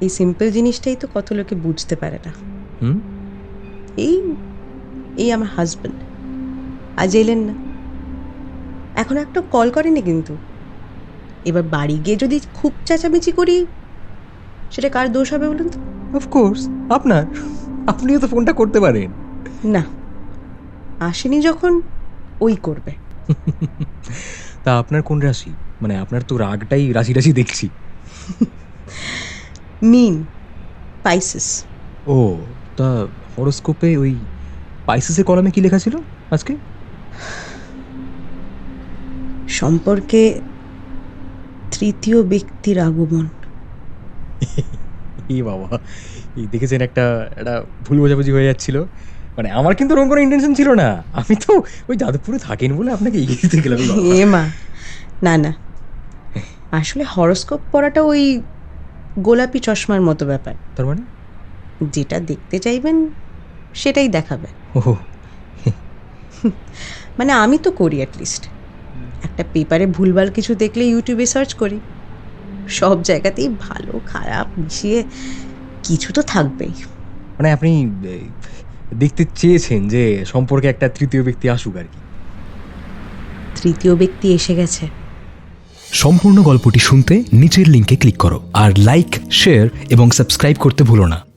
এই সিম্পল জিনিসটাই তো কত লোকে বুঝতে পারে না। হুম? এই এই আমার হাজব্যান্ড আজ এলেন না। এখন একটা কল করেনি কিন্তু। এবার বাড়ি গিয়ে যদি খুব চেঁচামেচি করি সেটা কার দোষ হবে বলুন তো? অফকোর্স আপনার। আপনিও তো ফোনটা করতে পারেন। না আসেনি যখন ওই করবে। তা আপনার কোন রাশি? মানে আপনার তো রাগটাই রাশি রাশি দেখছি। মিন পাইসিস ও তা হরোস্কোপে ওই পাইসিসের কলমে কি লেখা ছিল আজকে? সম্পর্কে তৃতীয় ব্যক্তির আগমন। এই বাবা এই দেখেছেন একটা একটা ভুল বোঝাবুঝি হয়ে যাচ্ছিল। মানে আমার কিন্তু ওরকম কোনো ইন্টেনশন ছিল না। আমি তো ওই যাদবপুরে থাকেন বলে আপনাকে এগিয়ে দিতে গেলাম এ মা না না। আসলে হরস্কোপ পড়াটা ওই গোলাপি চশমার মতো ব্যাপার। তার মানে? যেটা দেখতে চাইবেন সেটাই দেখাবে। ও মানে আমি তো করি অ্যাটলিস্ট একটা পেপারে ভুলভাল কিছু দেখলে ইউটিউবে সার্চ করি। সব জায়গাতেই ভালো খারাপ মিশিয়ে কিছু তো থাকবেই। মানে আপনি দেখতে চেয়েছেন যে সম্পর্কে একটা তৃতীয় ব্যক্তি আসুক আর কি। তৃতীয় ব্যক্তি এসে গেছে। সম্পূর্ণ গল্পটি শুনতে নিচের লিঙ্কে ক্লিক করো আর লাইক শেয়ার এবং সাবস্ক্রাইব করতে ভুলো না।